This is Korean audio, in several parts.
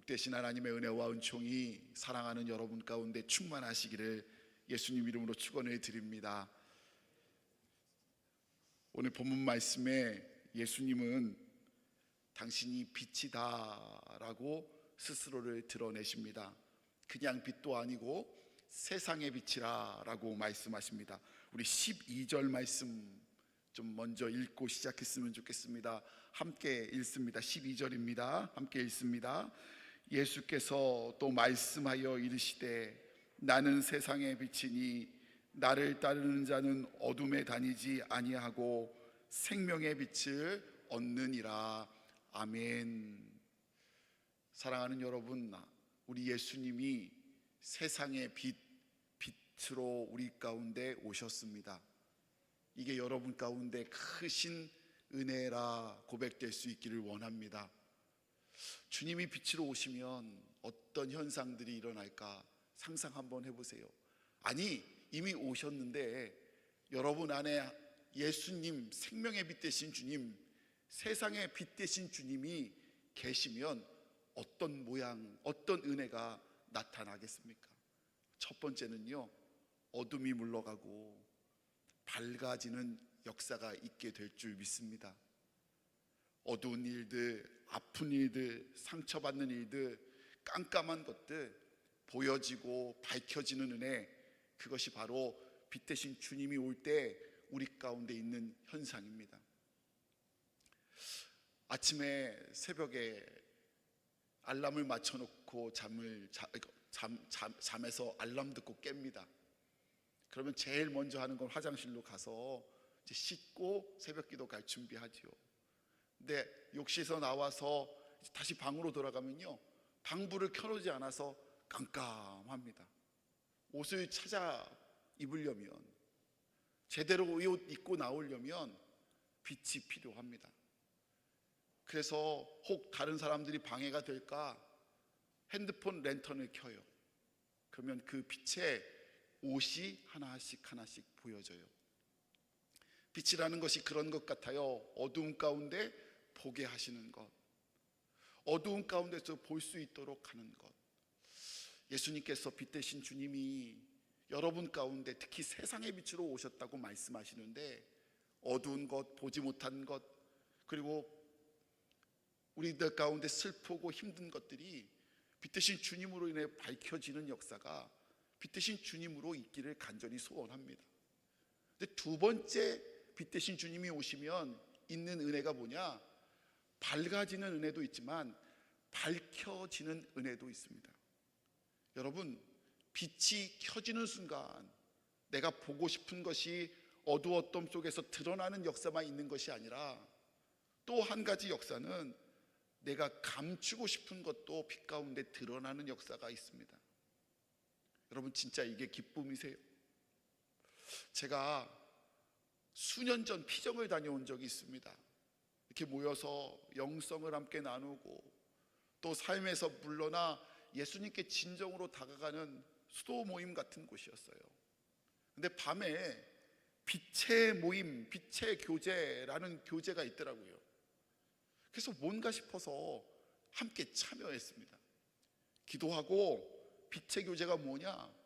복되신 하나님의 은혜와 은총이 사랑하는 여러분 가운데 충만하시기를 예수님 이름으로 축원을 드립니다. 오늘 본문 말씀에 예수님은 당신이 빛이다라고 스스로를 드러내십니다. 그냥 빛도 아니고 세상의 빛이라라고 말씀하십니다. 우리 12절 말씀 좀 먼저 읽고 시작했으면 좋겠습니다. 함께 읽습니다. 12절입니다. 함께 읽습니다. 예수께서 또 말씀하여 이르시되 나는 세상의 빛이니 나를 따르는 자는 어둠에 다니지 아니하고 생명의 빛을 얻느니라. 아멘. 사랑하는 여러분, 우리 예수님이 세상의 빛, 빛으로 우리 가운데 오셨습니다. 이게 여러분 가운데 크신 은혜라 고백될 수 있기를 원합니다. 주님이 빛으로 오시면 어떤 현상들이 일어날까 상상 한번 해보세요. 아니, 이미 오셨는데 여러분 안에 예수님, 생명의 빛 되신 주님, 세상의 빛 되신 주님이 계시면 어떤 모양, 어떤 은혜가 나타나겠습니까? 첫 번째는요, 어둠이 물러가고 밝아지는 역사가 있게 될 줄 믿습니다. 어두운 일들, 아픈 일들, 상처받는 일들, 깜깜한 것들 보여지고 밝혀지는 은혜, 그것이 바로 빛 대신 주님이 올 때 우리 가운데 있는 현상입니다. 아침에 새벽에 알람을 맞춰놓고 잠을 자, 잠, 잠, 잠에서 알람 듣고 깹니다. 그러면 제일 먼저 하는 건 화장실로 가서 씻고 새벽 기도 갈 준비하지요. 근데 욕실에서 나와서 다시 방으로 돌아가면요 방불을 켜놓지 않아서 깜깜합니다. 옷을 찾아 입으려면 제대로 이 옷 입고 나오려면 빛이 필요합니다. 그래서 혹 다른 사람들이 방해가 될까 핸드폰 랜턴을 켜요. 그러면 그 빛에 옷이 하나씩 하나씩 보여져요. 빛이라는 것이 그런 것 같아요. 어두운 가운데 보게 하시는 것. 어두운 가운데서 볼 수 있도록 하는 것. 예수님께서 빛 대신 주님이 여러분 가운데 특히 세상의 빛으로 오셨다고 말씀하시는데 어두운 것, 보지 못한 것, 그리고 우리들 가운데 슬프고 힘든 것들이 빛 대신 주님으로 인해 밝혀지는 역사가 빛 대신 주님으로 있기를 간절히 소원합니다. 근데 두 번째 빛 대신 주님이 오시면 있는 은혜가 뭐냐? 밝아지는 은혜도 있지만 밝혀지는 은혜도 있습니다. 여러분, 빛이 켜지는 순간 내가 보고 싶은 것이 어두웠던 속에서 드러나는 역사만 있는 것이 아니라 또 한 가지 역사는 내가 감추고 싶은 것도 빛 가운데 드러나는 역사가 있습니다. 여러분 진짜 이게 기쁨이세요? 제가 수년 전 피정을 다녀온 적이 있습니다. 이렇게 모여서 영성을 함께 나누고 또 삶에서 물러나 예수님께 진정으로 다가가는 수도 모임 같은 곳이었어요. 근데 밤에 빛의 모임, 빛의 교제라는 교제가 있더라고요. 그래서 뭔가 싶어서 함께 참여했습니다. 기도하고 빛의 교제가 뭐냐?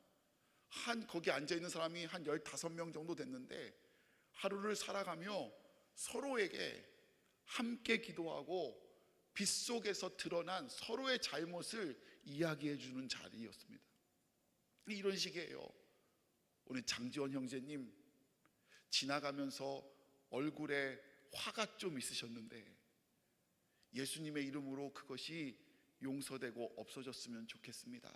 한 거기 앉아 있는 사람이 한 15명 정도 됐는데 하루를 살아가며 서로에게 함께 기도하고 빛 속에서 드러난 서로의 잘못을 이야기해 주는 자리였습니다. 이런 식이에요. 오늘 장지원 형제님 지나가면서 얼굴에 화가 좀 있으셨는데 예수님의 이름으로 그것이 용서되고 없어졌으면 좋겠습니다.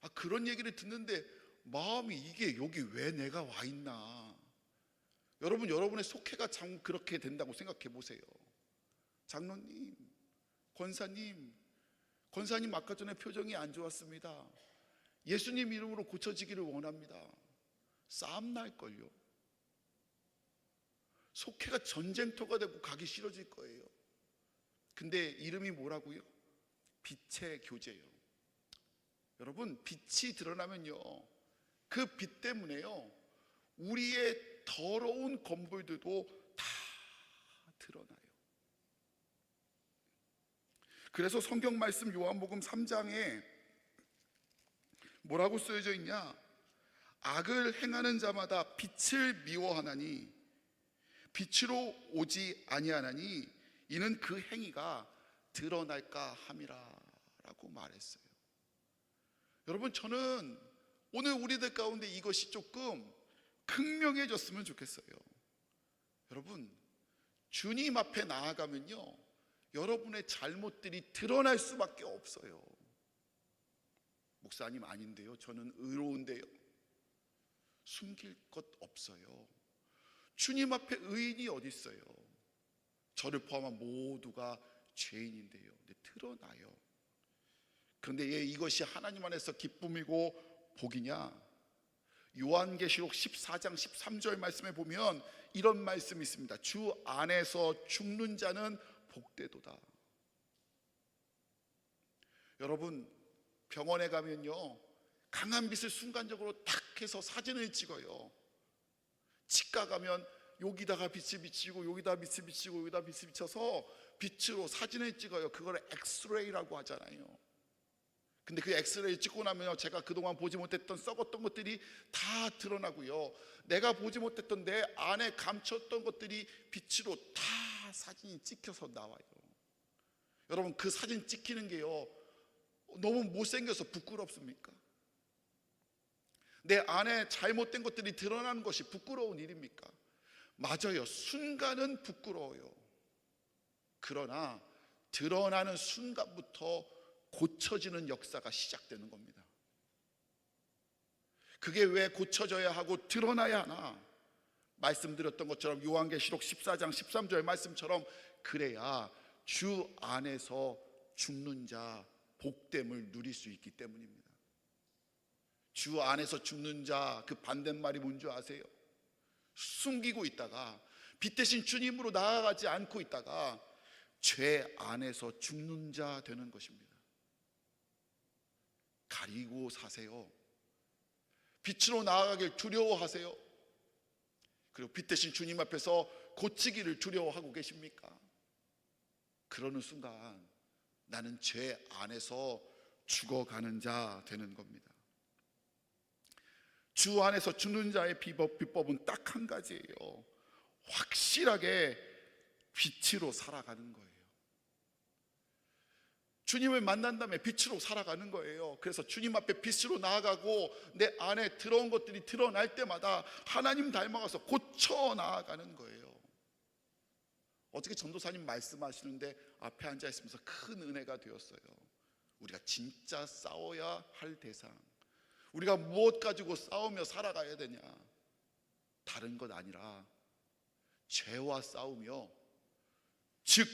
아, 그런 얘기를 듣는데 마음이 이게 여기 왜 내가 와 있나? 여러분, 여러분의 속해가 참 그렇게 된다고 생각해 보세요. 장로님, 권사님, 권사님 아까 전에 표정이 안 좋았습니다. 예수님 이름으로 고쳐지기를 원합니다. 싸움 날걸요. 속해가 전쟁터가 되고 가기 싫어질 거예요. 근데 이름이 뭐라고요? 빛의 교제요. 여러분, 빛이 드러나면요. 그 빛 때문에요. 우리의 더러운 건물들도 다 드러나요. 그래서 성경 말씀 요한복음 3장에 뭐라고 쓰여져 있냐? 악을 행하는 자마다 빛을 미워하나니 빛으로 오지 아니하나니 이는 그 행위가 드러날까 함이라라고 말했어요. 여러분 저는 오늘 우리들 가운데 이것이 조금 극명해졌으면 좋겠어요. 여러분 주님 앞에 나아가면요 여러분의 잘못들이 드러날 수밖에 없어요. 목사님 아닌데요. 저는 의로운데요. 숨길 것 없어요. 주님 앞에 의인이 어디 있어요? 저를 포함한 모두가 죄인인데요. 근데 드러나요. 그런데 왜 이것이 하나님 안에서 기쁨이고 복이냐? 요한계시록 14장 13절 말씀에 보면 이런 말씀이 있습니다. 주 안에서 죽는 자는 복되도다. 여러분 병원에 가면요 강한 빛을 순간적으로 탁 해서 사진을 찍어요. 치과 가면 여기다가 빛을 비치고 여기다 빛을 비치고 여기다 빛을 비쳐서 빛으로 사진을 찍어요. 그걸 엑스레이라고 하잖아요. 근데 그 엑스레이 찍고 나면요 제가 그동안 보지 못했던 썩었던 것들이 다 드러나고요. 내가 보지 못했던 내 안에 감췄던 것들이 빛으로 다 사진이 찍혀서 나와요. 여러분 그 사진 찍히는 게요. 너무 못생겨서 부끄럽습니까? 내 안에 잘못된 것들이 드러나는 것이 부끄러운 일입니까? 맞아요. 순간은 부끄러워요. 그러나 드러나는 순간부터 고쳐지는 역사가 시작되는 겁니다. 그게 왜 고쳐져야 하고 드러나야 하나? 말씀드렸던 것처럼 요한계시록 14장 13절 말씀처럼 그래야 주 안에서 죽는 자 복됨을 누릴 수 있기 때문입니다. 주 안에서 죽는 자 그 반대말이 뭔지 아세요? 숨기고 있다가 빛 대신 주님으로 나아가지 않고 있다가 죄 안에서 죽는 자 되는 것입니다. 가리고 사세요. 빛으로 나아가길 두려워하세요. 그리고 빛 대신 주님 앞에서 고치기를 두려워하고 계십니까? 그러는 순간 나는 죄 안에서 죽어가는 자 되는 겁니다. 주 안에서 죽는 자의 비법, 비법은 딱 한 가지예요. 확실하게 빛으로 살아가는 거예요. 주님을 만난 다음에 빛으로 살아가는 거예요. 그래서 주님 앞에 빛으로 나아가고 내 안에 들어온 것들이 드러날 때마다 하나님 닮아가서 고쳐 나아가는 거예요. 어떻게 전도사님 말씀하시는데 앞에 앉아 있으면서 큰 은혜가 되었어요. 우리가 진짜 싸워야 할 대상. 우리가 무엇 가지고 싸우며 살아가야 되냐? 다른 것 아니라 죄와 싸우며 즉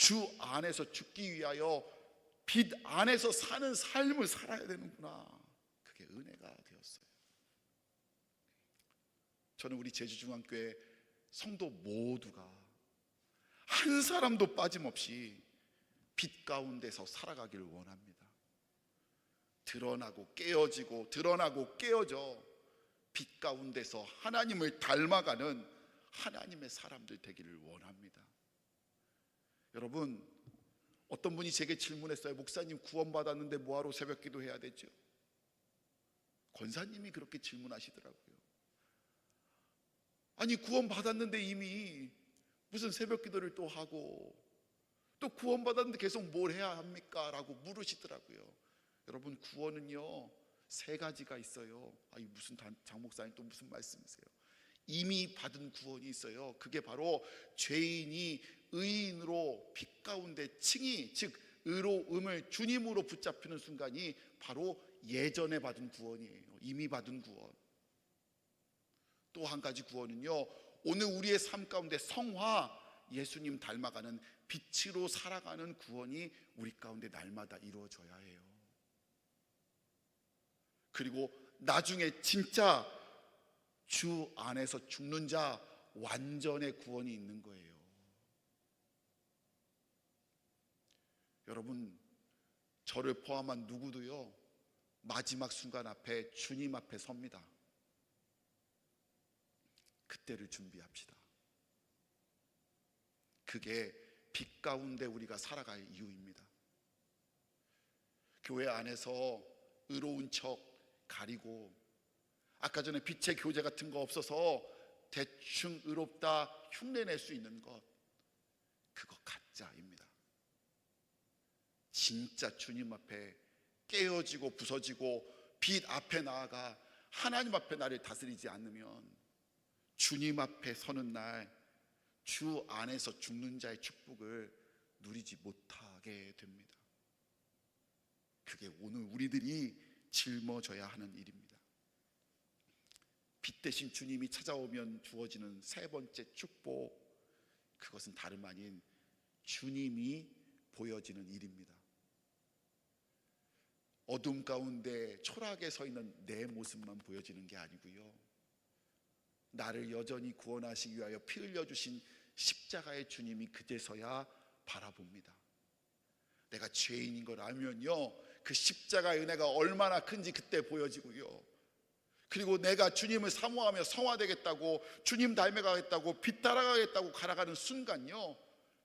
주 안에서 죽기 위하여 빛 안에서 사는 삶을 살아야 되는구나. 그게 은혜가 되었어요. 저는 우리 제주중앙교회 성도 모두가 한 사람도 빠짐없이 빛 가운데서 살아가기를 원합니다. 드러나고 깨어지고 드러나고 깨어져 빛 가운데서 하나님을 닮아가는 하나님의 사람들 되기를 원합니다. 여러분 어떤 분이 제게 질문했어요. 목사님 구원받았는데 뭐하러 새벽 기도해야 되죠? 권사님이 그렇게 질문하시더라고요. 아니 구원받았는데 이미 무슨 새벽 기도를 또 하고 또 구원받았는데 계속 뭘 해야 합니까? 라고 물으시더라고요. 여러분 구원은요 세 가지가 있어요. 아니 무슨 장 목사님 또 무슨 말씀이세요? 이미 받은 구원이 있어요. 그게 바로 죄인이 의인으로 빛 가운데 칭이 즉 의로움을 주님으로 붙잡히는 순간이 바로 예전에 받은 구원이에요. 이미 받은 구원. 또 한 가지 구원은요. 오늘 우리의 삶 가운데 성화 예수님 닮아가는 빛으로 살아가는 구원이 우리 가운데 날마다 이루어져야 해요. 그리고 나중에 진짜 주 안에서 죽는 자 완전의 구원이 있는 거예요. 여러분, 저를 포함한 누구도요, 마지막 순간 앞에 주님 앞에 섭니다. 그때를 준비합시다. 그게 빛 가운데 우리가 살아갈 이유입니다. 교회 안에서 의로운 척 가리고 아까 전에 빛의 교제 같은 거 없어서 대충 의롭다 흉내낼 수 있는 것 그거 가짜입니다. 진짜 주님 앞에 깨어지고 부서지고 빛 앞에 나아가 하나님 앞에 나를 다스리지 않으면 주님 앞에 서는 날 주 안에서 죽는 자의 축복을 누리지 못하게 됩니다. 그게 오늘 우리들이 짊어져야 하는 일입니다. 빛 대신 주님이 찾아오면 주어지는 세 번째 축복 그것은 다름 아닌 주님이 보여지는 일입니다. 어둠 가운데 초라하게 서 있는 내 모습만 보여지는 게 아니고요. 나를 여전히 구원하시기 위하여 피 흘려 주신 십자가의 주님이 그제서야 바라봅니다. 내가 죄인인 걸 알면요. 그 십자가의 은혜가 얼마나 큰지 그때 보여지고요. 그리고 내가 주님을 사모하며 성화되겠다고 주님 닮아가겠다고 빛 따라가겠다고 갈아가는 순간요.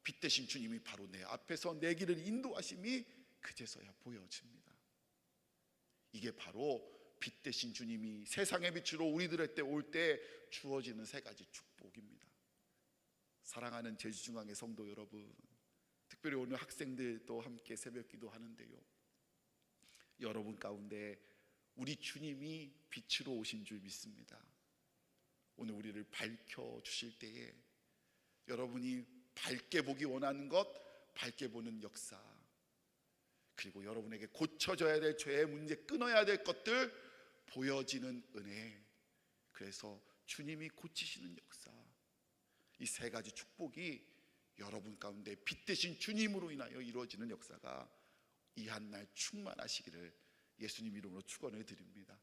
빛 대신 주님이 바로 내 앞에서 내 길을 인도하심이 그제서야 보여집니다. 이게 바로 빛 대신 주님이 세상의 빛으로 우리들의 때 올 때 주어지는 세 가지 축복입니다. 사랑하는 제주중앙의 성도 여러분, 특별히 오늘 학생들도 함께 새벽 기도 하는데요. 여러분 가운데 우리 주님이 빛으로 오신 줄 믿습니다. 오늘 우리를 밝혀 주실 때에 여러분이 밝게 보기 원하는 것, 밝게 보는 역사, 그리고 여러분에게 고쳐져야 될 죄의 문제, 끊어야 될 것들 보여지는 은혜. 그래서 주님이 고치시는 역사. 이 세 가지 축복이 여러분 가운데 빛 대신 주님으로 인하여 이루어지는 역사가 이 한 날 충만하시기를 예수님 이름으로 축원해 드립니다.